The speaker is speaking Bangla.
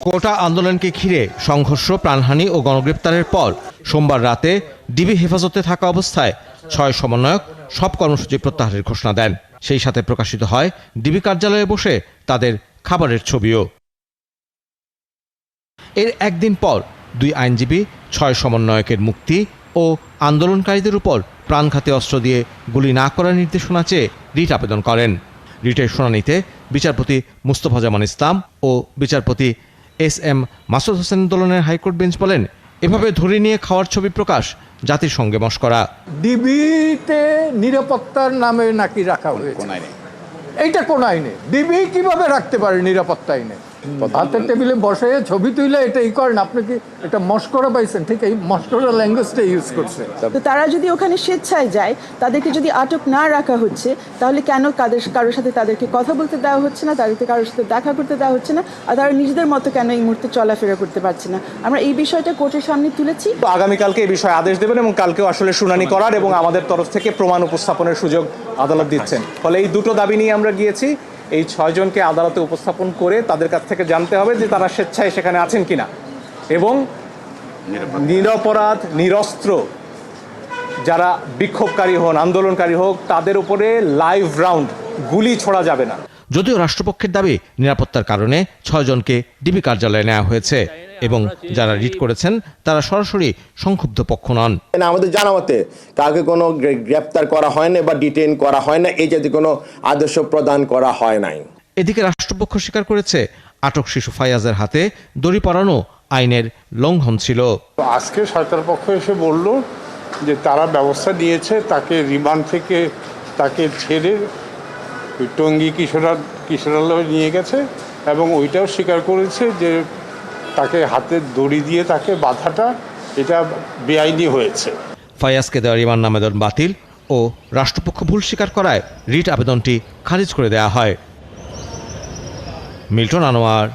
কোটা আন্দোলনকে ঘিরে সংঘর্ষ, প্রাণহানি ও গণগ্রেপ্তারের পর সোমবার রাতে ডিবি হেফাজতে থাকা অবস্থায় ছয় সমন্বয়ক সব কর্মসূচি প্রত্যাহারের ঘোষণা দেন। সেই সাথে প্রকাশিত হয় ডিবি কার্যালয়ে বসে তাদের খাবারের ছবিও। এর একদিন পর দুই আইনজীবী, ছয় সমন্বয়কের মুক্তি ও আন্দোলনকারীদের উপর প্রাণঘাতী অস্ত্র দিয়ে গুলি না করার নির্দেশনা চেয়ে রিট আবেদন করেন। রিটের শুনানিতে বিচারপতি মুস্তফা জামান ইসলাম ও বিচারপতি এস এম মাসুদ হোসেন দোলনের হাইকোর্ট বেঞ্চ বলেন এভাবে ধরে নিয়ে খাওয়ার ছবি প্রকাশ জাতির সঙ্গে মস্করা। ডিবিতে নিরাপত্তার নামে নাকি রাখা হয়েছে? এইটা কোন আইনে? ডিবি কীভাবে রাখতে পারে নিরাপত্তা আইনে? হাতের টেবিলে বসে ছবি তুলে এটা ই করেন আপনি কি এটা মস্করা পাইছেন? ঠিক এই মস্করা ল্যাঙ্গুয়েজটা ইউজ করছে। তো তারা যদি ওখানে স্বেচ্ছায় যায় তাদেরকে যদি আটক না রাখা হচ্ছে তাহলে কেন কাদের কারোর সাথে তাদেরকে কথা বলতে দেওয়া হচ্ছে না তাদেরকে কারোর সাথে দেখা করতে দেওয়া হচ্ছে না আর তারা নিজেদের মতো কেন এই মুহূর্তে চলাফেরা করতে পারছে না? আমরা এই বিষয়টা কোর্টের সামনে তুলেছি। আগামীকালকে এই বিষয়ে আদেশ দেবেন এবং কালকেও আসলে শুনানি করার এবং আমাদের তরফ থেকে প্রমাণ উপস্থাপনের সুযোগ আদালত দিচ্ছেন। ফলে এই দুটো দাবি নিয়ে আমরা গিয়েছি। এই ছয়জনকে আদালতে উপস্থাপন করে তাদের কাছ থেকে জানতে হবে যে তারা স্বেচ্ছায় সেখানে আছেন কিনা। এবং নিরপরাধ, নিরস্ত্র যারা বিক্ষোভকারী হন, আন্দোলনকারী হোক, তাদের উপরে লাইভ রাউন্ড, গুলি ছোড়া যাবে না। যদিও রাষ্ট্রপক্ষের দাবি নিরাপত্তার কারণে ছয়জনকে ডিবি কার্যালয়ে নেওয়া হয়েছে। এবং যারা রিট করেছেন তারা সরাসরি সংক্ষুব্ধ পক্ষ নন। আমাদের জানা মতে কাউকে কোনো গ্রেপ্তার করা হয় না বা ডিটেইন করা হয় না এই জাতীয় কোনো আদর্শ প্রদান করা হয় নাই। এদিকে রাষ্ট্রপক্ষ স্বীকার করেছে আটক শিশু ফাইয়াজের হাতে দড়ি পরানো আইনের লঙ্ঘন ছিল। তো আজকে সরকার পক্ষ এসে বলল যে তারা ব্যবস্থা নিয়েছে তাকে রিমান্ড থেকে তাকে ছেড়ে টঙ্গী কিশোরা কিশোরালয়ে নিয়ে গেছে এবং ওইটাও স্বীকার করেছে যে তাকে দড়ি দিয়ে তাকে বাধাটা এটা বেআইনি হয়েছে। ফায়াজকে দেওয়া রিমান্ড আবেদন বাতিল ও রাষ্ট্রপক্ষ ভুল স্বীকার করায় রিট আবেদনটি খারিজ করে দেওয়া হয়। মিল্টন আনোয়ার